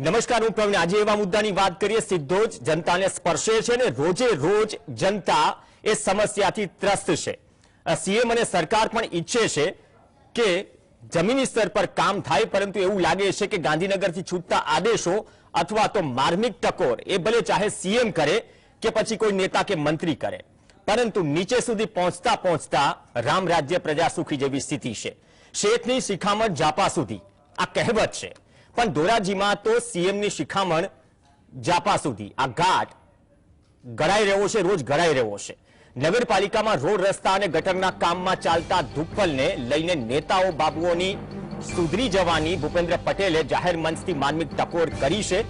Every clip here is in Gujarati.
નમસ્કાર, હું પ્રવીણ. આજે એવા મુદ્દાની વાત કરીએ, સીધો જ જનતાને સ્પર્શે છે અને રોજે રોજ જનતા એ સમસ્યાથી ત્રસ્ત છે. સીએમ અને સરકાર પણ ઈચ્છે છે કે જમીની સ્તર પર કામ થાય, પરંતુ એવું લાગે છે કે ગાંધીનગરથી છૂટતા આદેશો અથવા તો માર્મિક ટકોર, એ ભલે ચાહે સીએમ કરે કે પછી કોઈ નેતા કે મંત્રી કરે. પરંતુ નીચે સુધી પહોંચતા પહોંચતા રામ રાજ્ય પ્રજા સુખી જેવી સ્થિતિ છે. શેઠની શિખામણ જાપા સુધી. આ કહેવત છે. પણ ધોરાજીમાં તો સીએમની શિખામણ જાપા સુધી. આ ઘાટ ગળાઈ રહ્યો છે, રોજ ગળાઈ રહ્યો છે. નગરપાલિકામાં રોડ રસ્તા અને ગટરના કામમાં ચાલતા ધુપ્પલને લઈને નેતાઓ, બાબુઓની સુધરી જવાની ભૂપેન્દ્ર પટેલે જાહેર મંચથી માનમિક ટકોર કરી છે.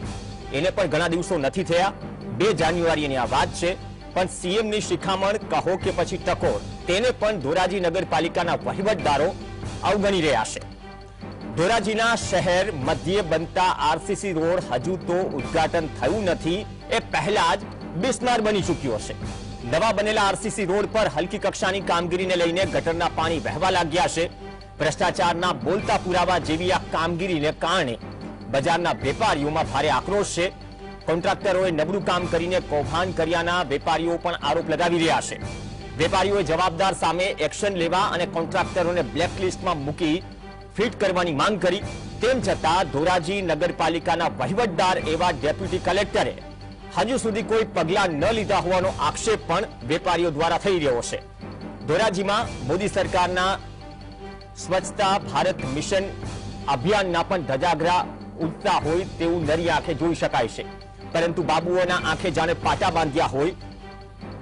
એને પણ ઘણા દિવસો નથી થયા. બે જાન્યુઆરીની આ વાત છે. પણ સીએમની શિખામણ કહો કે પછી ટકોર, તેને પણ ધોરાજી નગરપાલિકાના વહીવટદારો અવગણી રહ્યા છે. ધોરાજીના શહેર મધ્યે બનતા આરસીસી રોડ હજુ તો ઉદ્ઘાટન થયું નથી, એ પહેલા જ બિસ્માર બની ચૂક્યો છે નવા બનેલા આરસીસી રોડ પર હલકી કક્ષાની કામગીરીને લઈને ગટરના પાણી વહેવા લાગ્યા છે. ભ્રષ્ટાચારના બોલતા પુરાવા જેવી આ કામગીરીને કારણે બજારના વેપારીઓમાં ભારે આક્રોશ છે. કોન્ટ્રાક્ટરોએ નબળું કામ કરીને કૌભાંડ કર્યાના વેપારીઓ પણ આરોપ લગાવી રહ્યા છે. વેપારીઓએ જવાબદાર સામે એક્શન લેવા અને કોન્ટ્રાક્ટરોને બ્લેકલિસ્ટમાં મૂકી ફિટ કરવાની માંગ કરી. તેમ છતાં ધોરાજી નગરપાલિકાના વહીવટદાર એવા ડેપ્યુટી કલેક્ટરે હજુ સુધી કોઈ પગલાં ન લીધા હોવાનો આક્ષેપ પણ વેપારીઓ દ્વારા થઈ રહ્યો છે. ધોરાજીમાં મોદી સરકારના સ્વચ્છતા ભારત મિશન અભિયાનના પણ ધજાગરા ઉડતા હોય તેવું નરી આંખે જોઈ શકાય છે. પરંતુ બાબુઓના આંખે જાણે પાટા બાંધ્યા હોય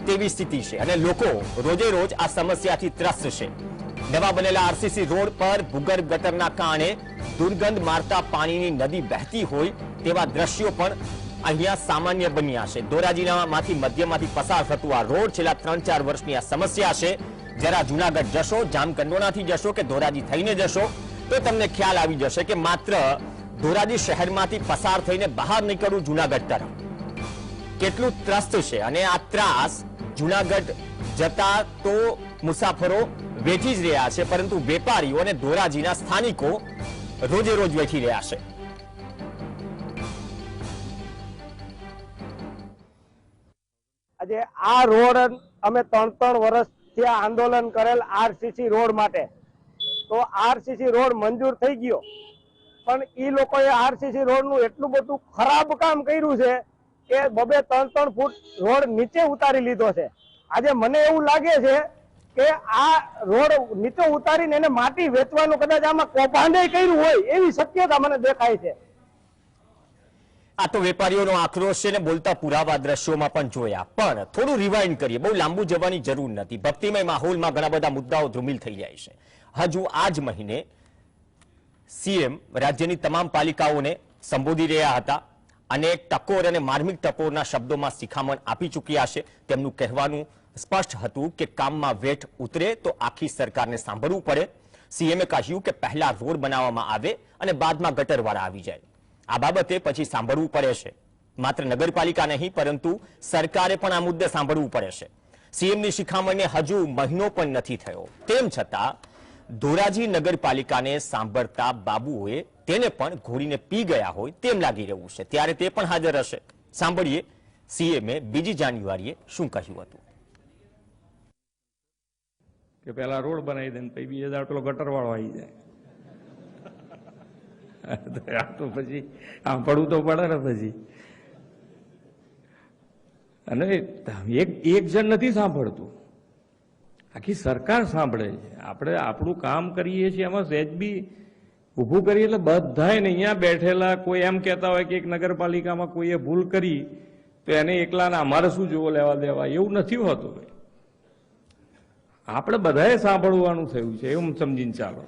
તેવી સ્થિતિ છે અને લોકો રોજે રોજ આ સમસ્યાથી ત્રસ્ત છે. નવા બનેલા આરસીસી રોડ પર ભૂગર્ભ ગટરના કારણે દુર્ગંધ મારતા પાણીની નદી વહેતી હોય તેવા દ્રશ્યો પણ અહીંયા સામાન્ય બન્યા છે. ધોરાજીનામાંથી મધ્યમાંથી પસાર થતું આ રોડ છેલ્લા ત્રણ ચાર વર્ષની આ સમસ્યા છે. જરા જુનાગઢ જશો જામકંડોળાથી જશો કે ધોરાજી થઈને જશો, તો તમને ખ્યાલ આવી જશે કે માત્ર ધોરાજી શહેરમાંથી પસાર થઈને બહાર નીકળવું જુનાગઢ તરફ. કેટલું ત્રસ્ત છે અને આ ત્રાસ જુનાગઢ જતા તો મુસાફરો વેઠી જ રહ્યા છે, પરંતુ વેપારીઓ અને ધોરાજીના સ્થાનિકો રોજે રોજ વેઠી રહ્યા છે. આજે આ રોડ અમે ત્રણ ત્રણ વર્ષથી આ આંદોલન કરેલ આરસીસી રોડ માટે. તો આરસીસી રોડ મંજૂર થઈ ગયો. પણ એ લોકોએ આરસીસી રોડનું એટલું બધું ખરાબ કામ કર્યું છે કે બબે ત્રણ ત્રણ ફૂટ રોડ નીચે ઉતારી લીધો છે. આજે મને એવું લાગે છે કે આ રોડ નીચે ઉતારીને એને માટી વેચવાનું કદાચ આમાં કૌભાંડે કર્યું હોય એવી શક્યતા મને દેખાય છે. આ તો વેપારીઓનો આક્રોશ છે ને બોલતા પુરાવા દ્રશ્યોમાં પણ જોયા. પણ થોડું રિવાઇન્ડ કરીએ. બહુ લાંબુ જવાની જરૂર નથી. ભક્તિમય માહોલમાં ઘણા બધા મુદ્દાઓ ધ્રુમિલ થઈ જાય છે. હજુ આ જ મહિને સીએમ રાજ્યની તમામ પાલિકાઓને સંબોધી રહ્યા હતા અને ટકોર અને માર્મિક ટકોરના શબ્દોમાં શિખામણ આપી ચૂક્યા છે. તેમનું કહેવાનું સ્પષ્ટ હતું કે કામમાં વેઠ ઉતરે તો આખી સરકારને સાંભળવું પડે. સીએમએ કહ્યું કે પહેલા રોડ બનાવવામાં આવે અને બાદમાં ગટરવાળા આવી જાય. આ બાબતે પછી સાંભળવું પડે છે. માત્ર નગરપાલિકા નહીં, પરંતુ સરકારે પણ આ મુદ્દે સાંભળવું પડે છે. સીએમની શિખામણને હજુ મહિનો પણ નથી થયો. તેમ છતાં, ધોરાજી નગરપાલિકાને સાંભળતા બાબુઓએ તેને પણ ઘોડીને પી ગયા હોય તેમ લાગી રહ્યું છે. ત્યારે તે પણ હાજર હશે. સાંભળીએ. સીએમએ બીજી જાન્યુઆરીએ શું કહ્યું હતું? કે પહેલાં રોડ બનાવી દે ને પછી બીજા દાડ પેલો ગટર વાળો આવી જાય. આ તો પછી સાંભળવું તો પડે ને પછી. અને એક એક જણ નથી સાંભળતું. આખી સરકાર સાંભળે છે. આપણે આપણું કામ કરીએ છીએ એમાં સહેજ બી ઊભું કરીએ એટલે બધાય ને અહીંયા બેઠેલા કોઈ એમ કહેતા હોય કે એક નગરપાલિકામાં કોઈએ ભૂલ કરી તો એને એકલાને અમારે શું જોવો લેવા દેવા એવું નથી હોતું. ભાઈ આપણે બધાએ સાંભળવાનું થયું છે, એવું સમજીને ચાલો.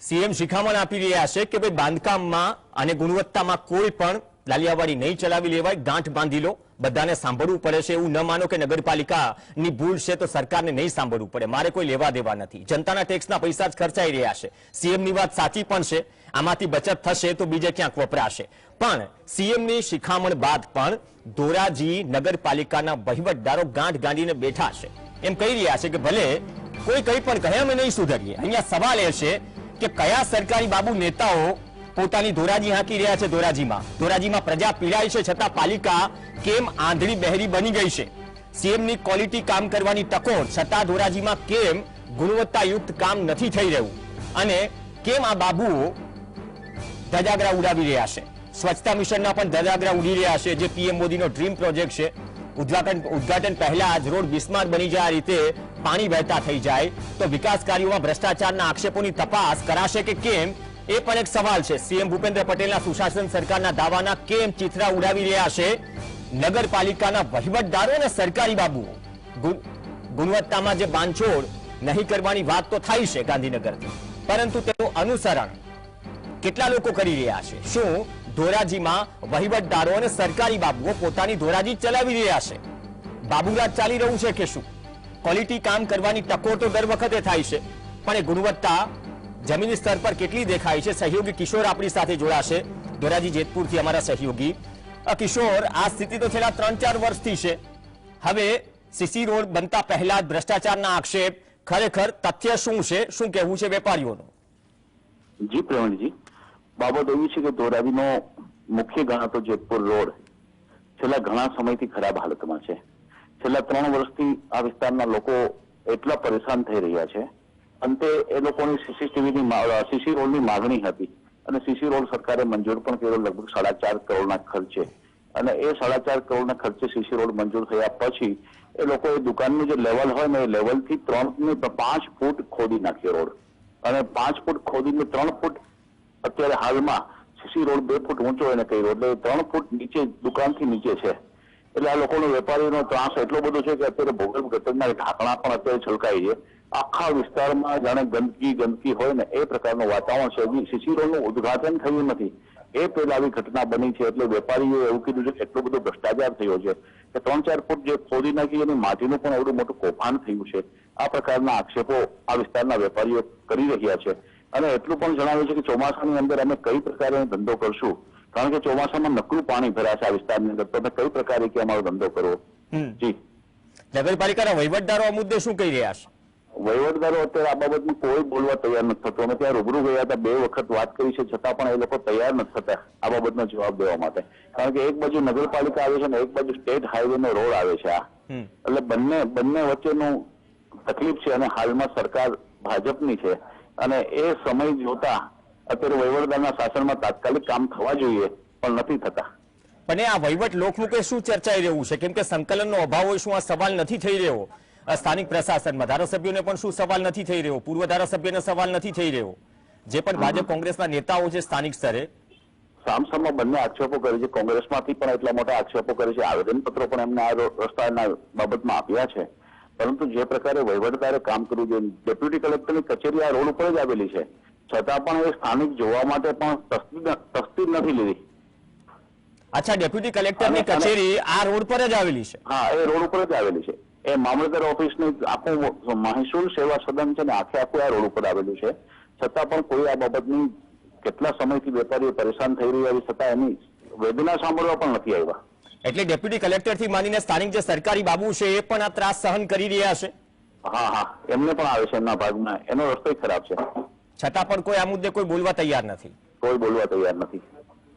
સીએમ શિખામણ આપી રહ્યા છે કે ભાઈ બાંધકામમાં અને ગુણવત્તામાં કોઈ પણ લાલિયાવાડી નહીં ચલાવી લેવાય, ગાંઠ બાંધી લો, બધાને સાંભળવું પડે છે, એવું ન માનો કે નગરપાલિકાની ભૂલ છે તો સરકારને નહીં સાંભળવું પડે. મારે કોઈ લેવા દેવા નથી. જનતાના ટેક્સના પૈસા જ ખર્ચાઈ રહ્યા છે. સીએમની વાત સાચી પણ છે. આમાંથી બચત થશે તો બીજે ક્યાંક વપરાશે. પણ સીએમની શિખામણ બાદ પણ ધોરાજી નગરપાલિકાના વહીવટદારો ગાંઠ ગાંડીને બેઠા છે. એમ કહી રહ્યા છે કે ભલે કોઈ કંઈ પણ કહે, અમે નહીં સુધરીએ. અહીંયા સવાલ એ છે કે કયા સરકારી બાબુ નેતાઓ પોતાની ધોરાજી હાંકી રહ્યા છે ધોરાજીમાં? ધોરાજીમાં પ્રજા પીડાય છે છતાં પાલિકા કેમ આંધળી બહેરી બની ગઈ છે? સીએમની ક્વોલિટી કામ કરવાની તકો છતાં ધોરાજીમાં કેમ ગુણવત્તાયુક્ત કામ નથી થઈ રહ્યું? અને કેમ આ બાબુઓ ધજાગરા ઉડાવી રહ્યા છે. સ્વચ્છતા મિશનના પણ ધજાગરા ઉડી રહ્યા છે. જે પીએમ મોદીનો ડ્રીમ પ્રોજેક્ટ છે. ઉદ્ઘાટન ઉદ્ઘાટન પહેલા જ રોડ બિસ્માર બની જાય આ રીતે પાણી વહેતા થઈ જાય. તો વિકાસ કાર્યોમાં ભ્રષ્ટાચારના આક્ષેપોની તપાસ કરાશે કે કેમ? એ પણ એક સવાલ છે. સીએમ ભૂપેન્દ્ર પટેલના સુશાસન સરકારના દાવાના કેમ ચિત્રા ઉડાવી રહ્યા છે? નગરપાલિકાના વહીવટદારો અને સરકારી બાબુઓ. ગુણવત્તામાં જે બાંધછોડ નહીં કરવાની વાત તો થાય છે ગાંધીનગરથી. પરંતુ તેનું અનુસરણ કેટલા લોકો કરી રહ્યા છે? શું ધોરાજીમાં વહીવટદારો અને સરકારી બાબુઓ પોતાની ધોરાજી ચલાવી રહ્યા છે? બાબુરાજ ચાલી રહ્યું છે કે શું? ક્વોલિટી કામ કરવાની ટકોર તો દર વખતે થાય છે, પણ એ ગુણવત્તા જમીન સ્તર પર કેટલી દેખાય છે? સહયોગી કિશોર આપણી સાથે જોડાશે. ધોરાજી જેતપુરથી અમારા સહયોગી. કિશોર, આ સ્થિતિ તો છેલ્લા ત્રણ ચાર વર્ષથી છે. હવે સીસી રોડ બનતા પહેલા ભ્રષ્ટાચારના આક્ષેપ ખરેખર તથ્ય શું છે? શું કહેવું છે વેપારીઓનું? જી, પ્રવીણજી. બાબત એવી છે કે ધોરાજીનો મુખ્ય ગણાતો જેતપુર રોડ છેલ્લા ઘણા સમયથી ખરાબ હાલતમાં છે. છેલ્લા ત્રણ વર્ષથી આ વિસ્તારના લોકો એટલા પરેશાન થઈ રહ્યા છે. અંતે એ લોકોની સીસીટીવીની સીસી રોડની માગણી હતી અને સીસી રોડ સરકારે મંજૂર પણ કર્યો લગભગ સાડા ચાર કરોડના ખર્ચે. અને એ સાડા ચાર કરોડના ખર્ચે સીસી રોડ મંજૂર થયા પછી એ લોકોએ દુકાનનું જે લેવલ હોય ને એ લેવલથી ત્રણ પાંચ ફૂટ ખોદી નાખ્યો રોડ. અને પાંચ ફૂટ ખોદીને ત્રણ ફૂટ અત્યારે હાલમાં સીસી રોડ બે ફૂટ ઊંચો એને કર્યો એટલે ત્રણ ફૂટ નીચે દુકાનથી નીચે છે. એટલે આ લોકોનો વેપારીનો ત્રાસ એટલો બધો છે કે અત્યારે ભૂગર્ભ ગટરના ઢાંકણા પણ અત્યારે છલકાય છે. આખા વિસ્તારમાં જાણે ગંદકી ગંદકી હોય ને એ પ્રકારનું વાતાવરણ છે. હજી સીસી રોડનું ઉદ્ઘાટન થયું નથી. એ પહેલા આવી ઘટના બની છે એટલે વેપારીઓએ એવું કીધું છે કે એટલો બધો ભ્રષ્ટાચાર થયો છે કે ત્રણ ચાર ફૂટ જે ખોદી નાખી એની માટીનું પણ એવડું મોટું કૌભાંડ થયું છે. આ પ્રકારના આક્ષેપો આ વિસ્તારના વેપારીઓ કરી રહ્યા છે. અને એટલું પણ જણાવ્યું છે કે ચોમાસાની અંદર અમે કઈ પ્રકારે ધંધો કરશું? કારણ કે ચોમાસામાં નકરું પાણી ભરાશે આ વિસ્તારની અંદર. તમે કઈ પ્રકારે કે અમારો ધંધો કરવો? જી. નગરપાલિકાના વહીવટદારો આ મુદ્દે શું કહી રહ્યા છે? વહીવટદારો અત્યારે આ બાબતમાં કોઈ બોલવા તૈયાર નથી થતો. અમે ત્યાં રૂબરૂ ગયા હતા બે વખત વાત કરી છે છતાં પણ એ લોકો તૈયાર નથી થતા આ બાબતનો જવાબ દેવા માટે. કારણ કે એક બાજુ નગરપાલિકા આવે છે અને એક બાજુ સ્ટેટ હાઈવે નો રોડ આવે છે આ. એટલે બંને બંને વચ્ચેનું તકલીફ છે અને હાલમાં સરકાર ભાજપની છે. અને એ સમય જોતા અત્યારે વહીવટદારના શાસનમાં તાત્કાલિક કામ થવા જોઈએ પણ નથી થતા. પણ આ વહીવટ લોકમુખે શું ચર્ચાઈ રહ્યું છે? કેમ કે સંકલનનો અભાવ હોય શું આ સવાલ નથી થઈ રહ્યો? સ્થાનિક પ્રશાસનમાં ધારાસભ્યોને પણ શું સવાલ નથી થઈ રહ્યો? પૂર્વ ધારાસભ્યને સવાલ નથી થઈ રહ્યો? જે પણ ભાજપ કોંગ્રેસના નેતાઓ છે સ્થાનિક સ્તરે. સામસામમાં બંને આક્ષેપો કરે છે. કોંગ્રેસમાંથી પણ એટલા મોટા આક્ષેપો કરે છે. આવેદનપત્રો પણ એમને આ રસ્તાના બાબતમાં આપ્યા છે. પરંતુ જે પ્રકારે વહીવટદારે કામ કરવું જોઈએ ડેપ્યુટી કલેક્ટરની કચેરી આ રોડ ઉપર જ આવેલી છે. છતાં પણ એ સ્થાનિક જોવા માટે પણ જ નથી લીધી. અચ્છા ડેપ્યુટી કલેક્ટરની કચેરી આ રોડ પર જ આવેલી છે? હા એ રોડ ઉપર જ આવેલી છે. એ મામલતદાર ઓફિસનું આખું મહેસૂલ સેવા સદન છે ને આખે આખું આ રોડ ઉપર આવેલું છે. છતાં પણ કોઈ આ બાબતની કેટલા સમયથી વેપારીઓ પરેશાન થઈ રહ્યા છે છતાં એની વેદના સાંભળવા પણ નથી આવ્યા. એટલે ડેપ્યુટી કલેક્ટરથી માંડીને સ્થાનિક જે સરકારી બાબુ છે એ પણ આ ત્રાસ સહન કરી રહ્યા છે? હા હા. એમને પણ આવે છે એમના ભાગમાં. એનો રસ્તો ખરાબ છે. છતાં પણ કોઈ આ મુદ્દે કોઈ બોલવા તૈયાર નથી? કોઈ બોલવા તૈયાર નથી.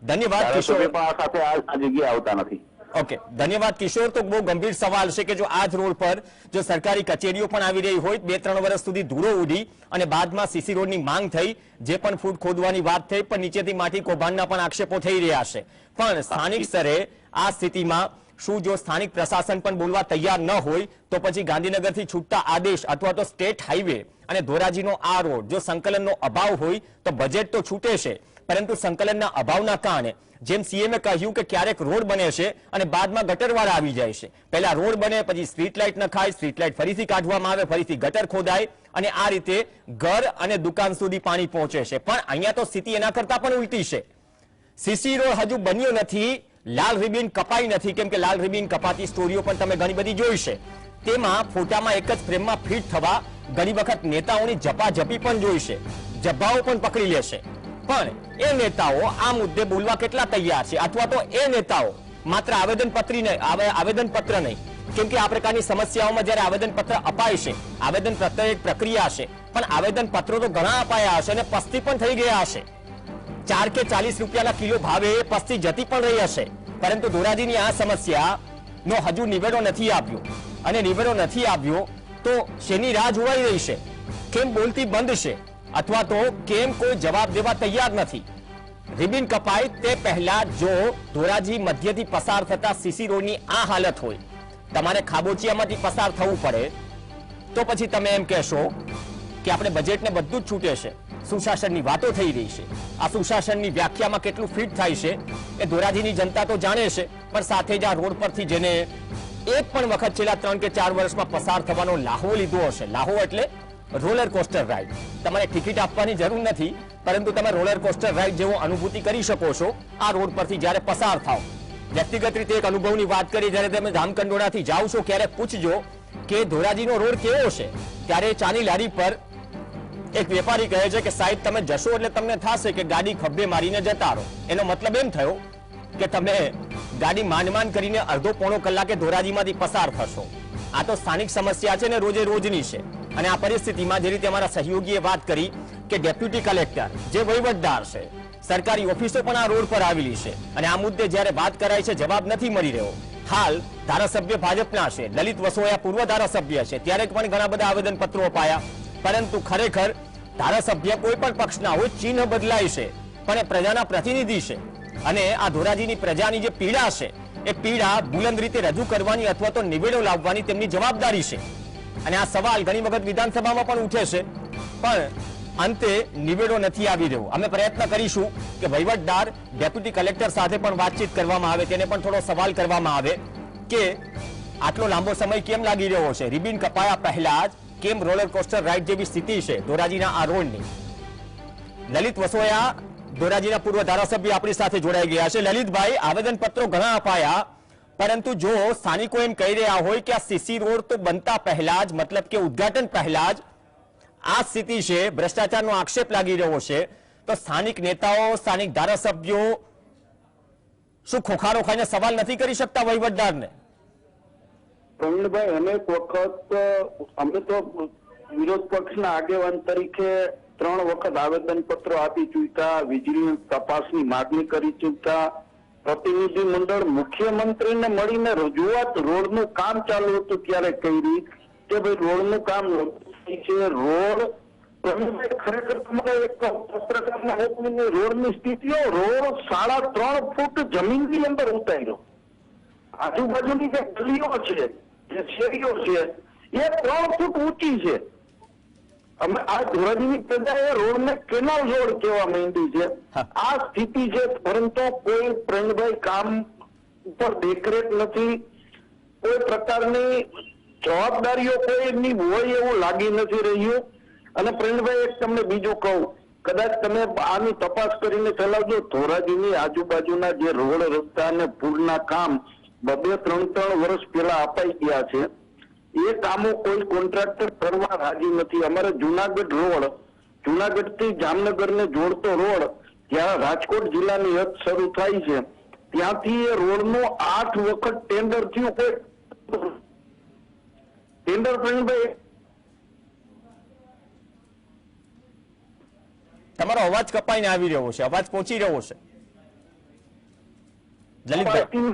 ધન્યવાદ કિશોર. સાથે આ જગ્યાએ આવતા નથી. ઓકે. ધન્યવાદ કિશોર. તો બહુ ગંભીર સવાલ છે કે જો આ જ રોડ પર જો સરકારી કચેરીઓ પણ આવી રહી હોય બે ત્રણ વર્ષ સુધી ધૂળો ઉડી અને બાદમાં સીસી રોડની માંગ થઈ જે પણ ફૂટ ખોદવાની વાત થઈ પણ નીચેથી માટી કૌભાંડના પણ આક્ષેપો થઈ રહ્યા છે. પણ સ્થાનિક સ્તરે આ સ્થિતિમાં શું જો સ્થાનિક પ્રશાસન પણ બોલવા તૈયાર ન હોય, તો પછી ગાંધીનગરથી છૂટતા આદેશ અથવા તો સ્ટેટ હાઈવે અને ધોરાજીનો આ રોડ, જો સંકલનનો અભાવ હોય, તો બજેટ તો છૂટે છે, પરંતુ સંકલનના અભાવના કારણે, જેમ સીએમએ કહ્યું કે ક્યારેક રોડ બને છે અને બાદમાં ગટરવાળા આવી જાય છે. પહેલા રોડ બને, પછી સ્ટ્રીટ લાઇટ નખાય સ્ટ્રીટ લાઇટ ફરીથી કાઢવામાં આવે, ફરીથી ગટર ખોદાય અને આ રીતે ઘર અને દુકાન સુધી પાણી પહોંચે છે. પણ અહીંયા તો સ્થિતિ એના કરતા પણ ઉલટી છે. સીસી રોડ હજુ બન્યો નથી. લાલ રિબિન કપાઈ નથી, કેમ કે લાલ રિબિન કપાતી સ્ટોરીઓ પણ તમે ઘણી બધી જોઈ છે. તેમાં ફોટામાં એક જ ફ્રેમમાં ફિટ થવા ઘણી વખત નેતાઓની ઝપાઝપી પણ જોઈ છે. જબ્બાઓ પણ પકડી લેશે પણ એ નેતાઓ આ મુદ્દે બોલવા કેટલા તૈયાર છે? અથવા તો એ નેતાઓ માત્ર આવેદનપત્રી નહીં, આવે- આવેદનપત્ર નહીં. કેમ કે આ પ્રકારની સમસ્યાઓમાં જ્યારે આવેદનપત્ર અપાય છે આવેદનપત્ર એક પ્રક્રિયા છે પણ આવેદનપત્રો તો ઘણા અપાયા હશે અને પસ્તી પણ થઈ ગયા હશે. ચાર કે ચાલીસ રૂપિયાના કિલો ભાવે પસ્તી જતી પણ રહી હશે. પરંતુ ધોરાજીની આ સમસ્યા નો હજુ નિવેડો નથી આવ્યો. અને નિવેડો નથી આવ્યો તો શેની રાહ જોવાઈ રહી છે? કેમ બોલતી બંધ છે? અથવા તો કેમ કોઈ જવાબ દેવા તૈયાર નથી? રિબિન કપાય તે પહેલા જો ધોરાજી મધ્યથી પસાર થતા સીસી રોડની આ હાલત હોય, તમારે ખાબોચિયામાંથી પસાર થવું પડે, તો પછી તમે એમ કહેશો કે આપણે બજેટને બધું જ છૂટે છે. સુશાસનની વાતો થઈ રહી છે. આ સુશાસનની વ્યાખ્યામાં કેટલું ફિટ થાય છે એ ધોરાજીની જનતા તો જાણે છે, પણ સાથે જ આ રોડ પરથી જેને એક પણ વખત છેલ્લા ત્રણ કે ચાર વર્ષમાં પસાર થવાનો લાહો લીધો હશે. લાહો એટલે રોલર કોસ્ટર રાઈડ તમારે ટિકિટ આપવાની જરૂર નથી, પરંતુ તમે રોલર કોસ્ટર રાઈડ જેવો અનુભૂતિ કરી શકો છો આ રોડ પરથી જ્યારે પસાર થાવ વ્યક્તિગત રીતે એક અનુભવની વાત કરી, જ્યારે તમે ધામકંડોળાથી જાઓ છો, ક્યારે પૂછજો કે ધોરાજીનો રોડ કેવો છે? ત્યારે ચાની લારી પર એક વેપારી કહે છે કે, સાહેબ, તમે જશો એટલે તમને થશે કે ગાડી ખભે મારીને જતા રહો. એનો મતલબ એમ થયો કે, તમે ગાડી માંડમાંડ માંડ કરીને અડધો પોણો કલાકે ધોરાજીમાંથી પસાર થશો. આ તો સ્થાનિક સમસ્યા છે ને રોજે રોજની છે. અને આ પરિસ્થિતિમાં જે રીતે અમારા સહયોગીએ વાત કરી કે ડેપ્યુટી કલેક્ટર, જે વહીવટદાર છે, સરકારી ઓફિસો પણ આ રોડ પર આવેલી છે અને આ મુદ્દે જ્યારે વાત કરાય છે, જવાબ નથી મળી રહ્યો. હાલ ધારાસભ્ય ભાજપના છે, લલિત વસોયા પૂર્વ ધારાસભ્ય છે, ત્યારે પણ ઘણા બધા આવેદન પત્રો અપાયા. પરંતુ ખરેખર ધારાસભ્ય કોઈ પણ પક્ષના હોય ચિહ્ન બદલાય છે પણ એ પ્રજાના પ્રતિનિધિ છે. અને આ ધોરાજીની પ્રજાની જે પીડા છે, એ પીડા બુલંદ રીતે રજૂ કરવાની અથવા તો નિવેડો લાવવાની તેમની જવાબદારી છે. અને આ સવાલ ઘણી વખત વિધાનસભામાં પણ ઉઠે છે. પણ અંતે નિવેડો નથી આવી રહ્યો. અમે પ્રયત્ન કરીશું કે વહીવટદાર, ડેપ્યુટી કલેક્ટર સાથે પણ વાતચીત કરવામાં આવે, તેને પણ થોડો સવાલ કરવામાં આવે કે આટલો લાંબો સમય કેમ લાગી રહ્યો છે? રિબિન કપાયા પહેલા જ કેમ રોલર કોસ્ટર રાઈડ જેવી સ્થિતિ છે ધોરાજીના આ રોડની? લલિત વસોયા, ધોરાજીના પૂર્વ ધારાસભ્ય આપણી સાથે જોડાઈ ગયા છે. લલિતભાઈ આવેદન પત્રો ઘણા અપાયા, પરંતુ જો સ્થાનિકો એમ કહી રહ્યા હોય કે આ સીસી રોડ તો બનતા પહેલા જ, મતલબ કે ઉદ્ઘાટન પહેલા જ, આ સ્થિતિ છે, ભ્રષ્ટાચારનો આક્ષેપ લાગી રહ્યો છે, તો સ્થાનિક નેતાઓ, સ્થાનિક ધારાસભ્યો શું ખોખારો ખાઈને સવાલ નથી કરી શકતા વહીવટદારને? પ્રવીણભાઈ, અનેક વખત અમે તો વિરોધ પક્ષના આગેવાન તરીકે ત્રણ વખત આવેદન પત્રો આપી ચૂક્યા વીજળી તપાસની માગણી કરી ચૂક્યા. પ્રતિનિધિ મંડળ મુખ્યમંત્રીને મળીને રજૂઆત રોડનું કામ ચાલુ હતું ત્યારે કરી કે ભાઈ, રોડનું કામ છે રોડ ખરેખર તમારે એક પત્રકારના સ્થિતિઓ, રોડ સાડા ત્રણ ફૂટ જમીનની અંદર ઉતાર્યો. આજુબાજુની જે ગલીઓ છે જે શેરીઓ છે એ ત્રણ ફૂટ ઊંચી છે. અમે આ ધોરાજીની પ્રજાએ રોડને કેનાલ રોડ કહેવા માંડી છે. આ સ્થિતિ છે પરંતુ કોઈ પ્રેમભાઈ કામ ઉપર દેખરેખ નથી. કોઈ પ્રકારની જવાબદારીઓ કોઈની હોય એવું લાગી નથી રહ્યું. અને પ્રેમભાઈ એક તમને બીજું કહું. કદાચ તમે આની તપાસ કરીને ચલાવજો. ધોરાજીની આજુબાજુના જે રોડ રસ્તા અને પુલના કામ બબે ત્રણ ત્રણ વર્ષ પહેલા અપાઈ ગયા છે. એ કામો કોઈ કોન્ટ્રાક્ટર કરવા રાજી નથી. અમારે જુનાગઢ રોડ જુનાગઢથી જામનગર ને જોડતો રોડ જ્યાં રાજકોટ જિલ્લાની હદ શરૂ થાય છે ત્યાંથી એ રોડનું આઠ વખત ટેન્ડર થયું કોઈ ટેન્ડર ભાઈ? તમારો અવાજ કપાઈને આવી રહ્યો છે. અવાજ પહોંચી રહ્યો છે. લલિતભાઈ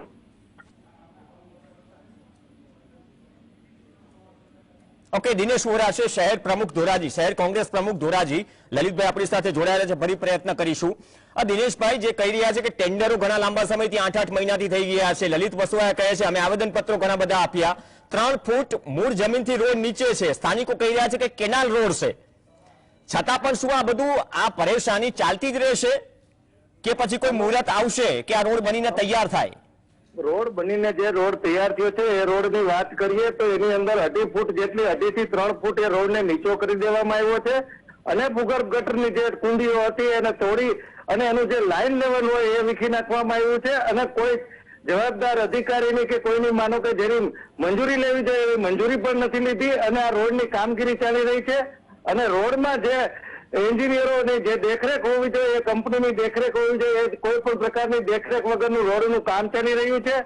ઓકે, દિનેશ વોરા છે, શહેર પ્રમુખ ધોરાજી, શહેર કોંગ્રેસ પ્રમુખ ધોરાજી. લલિતભાઈ આપણી સાથે જોડાયેલા છે, ફરી પ્રયત્ન કરીશું. આ દિનેશભાઈ જે કહી રહ્યા છે કે ટેન્ડરો ઘણા લાંબા સમયથી આઠ આઠ મહિનાથી થઈ ગયા છે. લલિત વસોયા કહે છે, અમે આવેદન પત્રો ઘણા બધા આપ્યા. ત્રણ ફૂટ મૂળ જમીનથી રોડ નીચે છે. સ્થાનિકો કહી રહ્યા છે કે કેનાલ રોડ છે. છતાં પણ શું આ બધું, આ પરેશાની ચાલતી જ રહેશે? કે પછી કોઈ મુહૂર્ત આવશે કે આ રોડ બનીને તૈયાર થાય? રોડ બનીને જે રોડ તૈયાર થયો છે, એ રોડની વાત કરીએ તો એની અંદર અઢી ફૂટ જેટલી અઢી થી ત્રણ ફૂટ એ રોડને નીચો કરી દેવામાં આવ્યો છે. અને ભૂગર્ભ ગટરની જે કુંડીઓ હતી એને તોડી અને એનું જે લાઈન લેવલ હોય એ વીખી નાખવામાં આવ્યું છે. અને કોઈ જવાબદાર અધિકારીની કે કોઈની માનો કે જેની મંજૂરી લેવી જોઈએ એવી મંજૂરી પણ નથી લીધી અને આ રોડની કામગીરી ચાલી રહી છે. અને રોડમાં જે એન્જિનિયરોની જે દેખરેખ હોવી જોઈએ, એ કંપનીની દેખરેખ હોવી જોઈએ કોઈ પણ પ્રકારની દેખરેખ વગરનું રોડનું કામ ચાલી રહ્યું છે.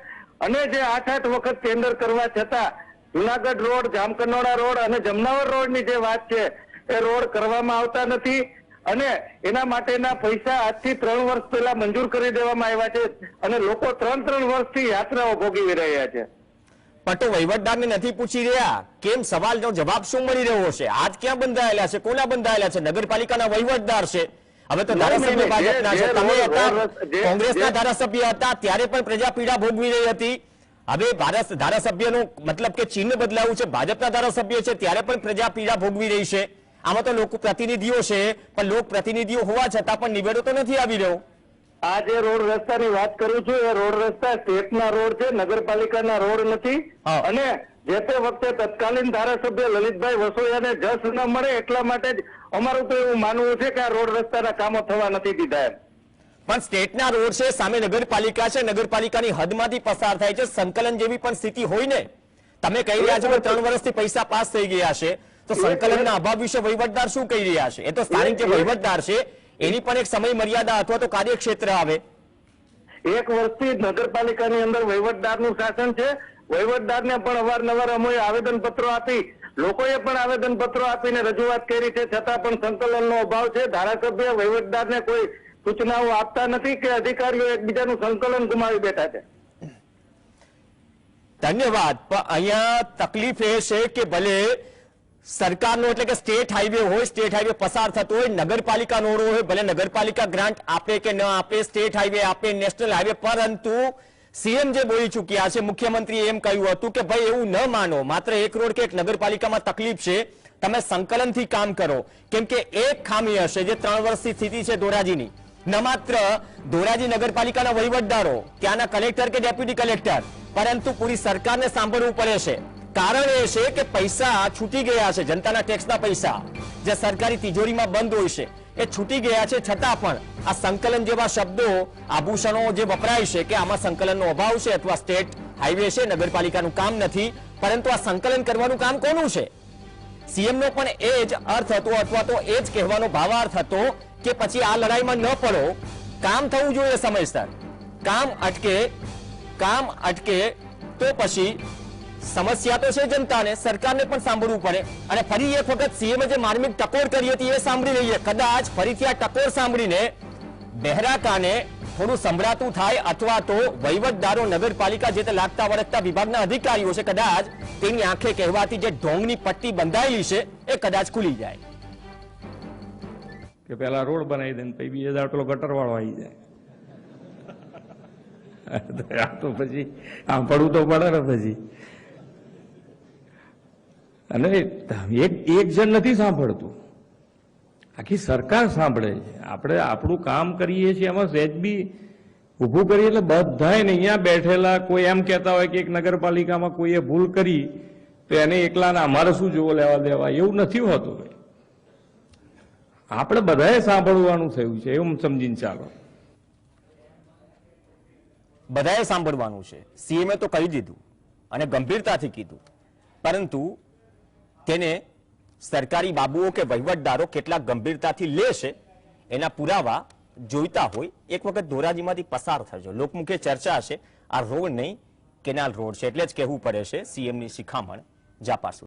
અને જે આઠ આઠ વખત ટેન્ડર કરવા છતાં જુનાગઢ રોડ, જામકનોડા રોડ અને જમનાવર રોડની જે વાત છે, એ રોડ કરવામાં આવતા નથી. અને એના માટેના પૈસા આજથી ત્રણ વર્ષ પહેલા મંજૂર કરી દેવામાં આવ્યા છે અને લોકો ત્રણ ત્રણ વર્ષથી યાત્રાઓ ભોગવી રહ્યા છે. પણ તો વહીવટદારને નથી પૂછી રહ્યા. કેમ સવાલનો જવાબ શું મળી રહ્યો છે? આજ ક્યાં બંધાયેલા છે? કોના બંધાયેલા છે? નગરપાલિકાના વહીવટદાર છે. હવે તો ધારાસભ્ય ભાજપના છે. તમે હતા કોંગ્રેસના ધારાસભ્ય હતા ત્યારે પણ પ્રજા પીડા ભોગવી રહી હતી. હવે ભારત ધારાસભ્યનું મતલબ કે ચિહ્ન બદલાવું છે ભાજપના ધારાસભ્ય છે ત્યારે પણ પ્રજા પીડા ભોગવી રહી છે. આમાં તો લોકો પ્રતિનિધિઓ છે પણ લોક પ્રતિનિધિઓ હોવા છતાં પણ નિવેડો તો નથી આવી રહ્યો. આ જે રોડ રસ્તાની વાત કરું છું એ રોડ રસ્તા સ્ટેટના રોડ છે નગરપાલિકાના રોડ નથી. અને જે તે વખતે તત્કાલીન ધારાસભ્ય લલિતભાઈ વસોયાને જસ ન મળે એટલા માટે જ અમારું તો એવું માનવું છે કે આ રોડ રસ્તાના કામો થવા નથી દીધા એમ. પણ સ્ટેટના રોડ છે સામે નગરપાલિકા છે નગરપાલિકાની હદમાંથી પસાર થાય છે સંકલન જેવી પણ સ્થિતિ હોય ને. તમે કહી રહ્યા છો કે ત્રણ વર્ષથી પૈસા પાસ થઈ ગયા છે તો સંકલનના અભાવ વિશે વહીવટદાર શું કહી રહ્યા છે? એ તો સ્થાનિક જે વહીવટદાર છે એની પણ એક સમય મર્યાદા અથવા તો કાર્યક્ષેત્ર આવે. એક વર્ષથી નગરપાલિકાની અંદર વહીવટદારનું શાસન છે. વહીવટદારને પણ અવારનવાર અમે આવેદન પત્રો આપી લોકોએ પણ આવેદન પત્રો આપીને રજૂઆત કરી છે. છતાં પણ સંકલનનો અભાવ છે. ધારાસભ્ય વહીવટદારને કોઈ સૂચનાઓ આપતા નથી કે અધિકારીઓ એકબીજાનું સંકલન ગુમાવી બેઠા છે. ધન્યવાદ. પણ અહીંયા તકલીફ એ છે કે ભલે સરકારનો એટલે કે સ્ટેટ હાઈવે હોય સ્ટેટ હાઈવે પસાર થતો હોય નગરપાલિકાનો રોડ હોય, ભલે નગરપાલિકા ગ્રાન્ટ આપે કે ન આપે સ્ટેટ હાઈવે આપે નેશનલ હાઈવે પરંતુ સીએમ જે બોલી ચૂક્યા છે, મુખ્યમંત્રીએ એમ કહ્યું હતું કે ભાઈ એવું ન માનો. માત્ર એક રોડ કે એક નગરપાલિકામાં તકલીફ છે, તમે સંકલનથી કામ કરો. કેમ કે એક ખામી હશે જે ત્રણ વર્ષથી સ્થિતિ છે ધોરાજીની. ન માત્ર ધોરાજી નગરપાલિકાના વહીવટદારો, ત્યાંના કલેક્ટર કે ડેપ્યુટી કલેક્ટર, પરંતુ પૂરી સરકારને સાંભળવું પડે છે. કારણ એ છે કે પૈસા છૂટી ગયા છે, જનતાના ટેક્સના પૈસા, જે સરકારી તિજોરીમાં બંધ હોય છે, એ છૂટી ગયા છે. છતાં પણ આ સંકલન જેવા શબ્દો, આભૂષણો જે વપરાય છે કે આમાં સંકલનનો અભાવ છે અથવા સ્ટેટ હાઈવે છે, નગરપાલિકાનું કામ નથી, પરંતુ આ સંકલન કરવાનું કામ કોનું છે? સીએમનો પણ એ જ અર્થ હતો અથવા તો એ જ કહેવાનો ભાવાર્થ હતો કે પછી આ લડાઈમાં ન પડો. કામ થવું જોઈએ સમયસર. કામ અટકે કામ અટકે, તો પછી સમસ્યા તો છે જનતાને, સરકારને પણ સાંભળવું પડે. અને ફરી એક વખત સીએમએ જે માર્મિક ટકોર કરી હતી એ સાંભળી લઈએ. કદાચ ફરીથી આ ટકોર સાંભળીને બહેરા કાને થોડું સંભળાતું થાય અથવા તો વહીવટદારો નગરપાલિકા જે લાગતા વળગતા વિભાગના અધિકારીઓ છે, કદાચ તેની આંખે કહેવાતી જે ઢોંગની પટ્ટી બંધાયેલી છે, એ કદાચ ખુલી જાય. કે પેલા રોડ બનાવી દે પછી બીજા દાડો ગટર વાળો આવી જાય. આ તો પછી પડવું તો પડે ને પછી. અને એક એક જણ નથી સાંભળતું. આખી સરકાર સાંભળે છે. આપણે આપણું કામ કરીએ છીએ, એમાં સહેજ બી ઊભું કરીએ એટલે બધાય ને અહીંયા બેઠેલા કોઈ એમ કહેતા હોય કે એક નગરપાલિકામાં કોઈએ ભૂલ કરી, તો એને એકલાને અમારે શું જોવો લેવા દેવા? એવું નથી હોતું ભાઈ. આપણે બધાએ સાંભળવાનું થયું છે, એવું સમજીને ચાલો. બધાએ સાંભળવાનું છે. સીએમએ તો કહી દીધું અને ગંભીરતાથી કીધું. પરંતુ તેને સરકારી બાબુઓ કે વહીવટદારો કેટલા ગંભીરતાથી લે છે, એના પુરાવા જોઈતા હોય, એક વખત ધોરાજીમાંથી પસાર થજો. લોકમુખે ચર્ચા છે આ રોડ નહીં, કેનાલ રોડ છે, એટલે જ કહેવું પડે છે સીએમની શિખામણ જાપાસુ